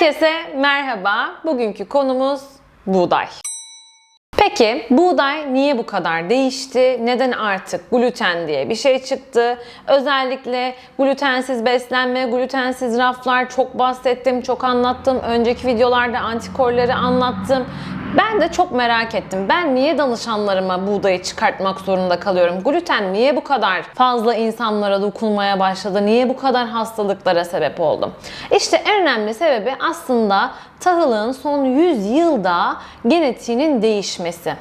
Herkese merhaba. Bugünkü konumuz buğday. Peki buğday niye bu kadar değişti? Neden artık gluten diye bir şey çıktı? Özellikle glutensiz beslenme, glutensiz raflar çok bahsettim, çok anlattım. Önceki videolarda antikorları anlattım. Ben de çok merak ettim. Ben niye danışanlarıma buğdayı çıkartmak zorunda kalıyorum? Gluten niye bu kadar fazla insanlara dokunmaya başladı? Niye bu kadar hastalıklara sebep oldu? İşte en önemli sebebi aslında tahılın son 100 yılda genetiğinin değişmesi.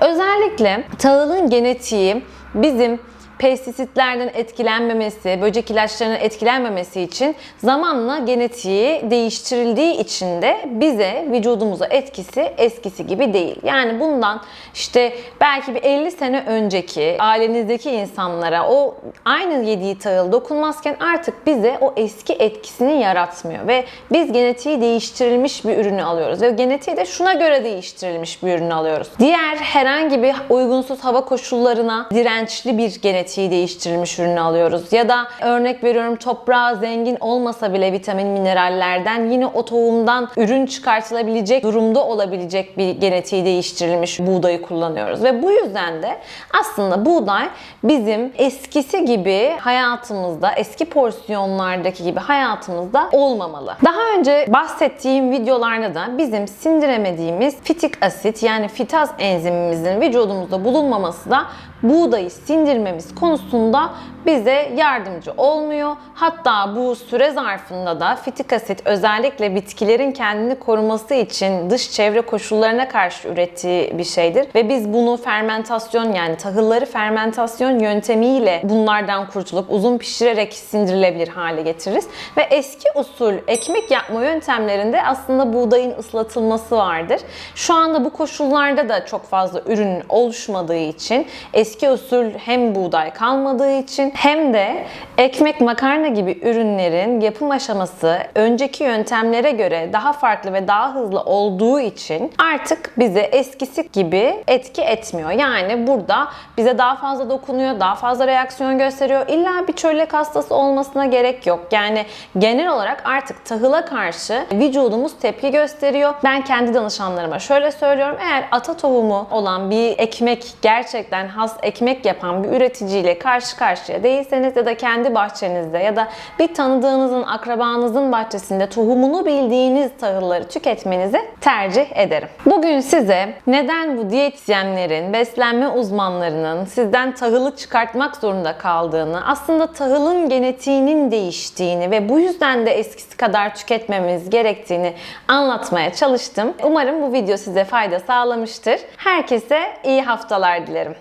Özellikle tahılın genetiği bizim pestisitlerden etkilenmemesi, böcek ilaçlarının etkilenmemesi için zamanla genetiği değiştirildiği için de bize vücudumuza etkisi eskisi gibi değil. Yani bundan işte belki bir 50 sene önceki ailenizdeki insanlara o aynı yediği tahıl dokunmazken artık bize o eski etkisini yaratmıyor ve biz genetiği değiştirilmiş bir ürünü alıyoruz ve genetiği de şuna göre değiştirilmiş bir ürünü alıyoruz. Diğer herhangi bir uygunsuz hava koşullarına dirençli bir genetiği değiştirilmiş ürünü alıyoruz. Ya da örnek veriyorum toprağa zengin olmasa bile vitamin minerallerden yine o tohumdan ürün çıkartılabilecek durumda olabilecek bir genetiği değiştirilmiş buğdayı kullanıyoruz. Ve bu yüzden de aslında buğday bizim eskisi gibi hayatımızda, eski porsiyonlardaki gibi hayatımızda olmamalı. Daha önce bahsettiğim videolarda da bizim sindiremediğimiz fitik asit yani fitaz enzimimizin vücudumuzda bulunmaması da buğdayı sindirmemiz konusunda bize yardımcı olmuyor. Hatta bu süre zarfında da fitik asit özellikle bitkilerin kendini koruması için dış çevre koşullarına karşı ürettiği bir şeydir. Ve biz bunu fermentasyon yani tahılları fermentasyon yöntemiyle bunlardan kurtulup uzun pişirerek sindirilebilir hale getiririz. Ve eski usul ekmek yapma yöntemlerinde aslında buğdayın ıslatılması vardır. Şu anda bu koşullarda da çok fazla ürün oluşmadığı için eski usul hem buğday kalmadığı için hem de ekmek makarna gibi ürünlerin yapım aşaması önceki yöntemlere göre daha farklı ve daha hızlı olduğu için artık bize eskisi gibi etki etmiyor. Yani burada bize daha fazla dokunuyor, daha fazla reaksiyon gösteriyor. İlla bir çölyak hastası olmasına gerek yok. Yani genel olarak artık tahıla karşı vücudumuz tepki gösteriyor. Ben kendi danışanlarıma şöyle söylüyorum. Eğer ata tohumu olan bir ekmek gerçekten has ekmek yapan bir üreticiyle karşı karşıya değilseniz ya da kendi bahçenizde ya da bir tanıdığınızın, akrabanızın bahçesinde tohumunu bildiğiniz tahılları tüketmenizi tercih ederim. Bugün size neden bu diyetisyenlerin, beslenme uzmanlarının sizden tahılı çıkartmak zorunda kaldığını, aslında tahılın genetiğinin değiştiğini ve bu yüzden de eskisi kadar tüketmemiz gerektiğini anlatmaya çalıştım. Umarım bu video size fayda sağlamıştır. Herkese iyi haftalar dilerim.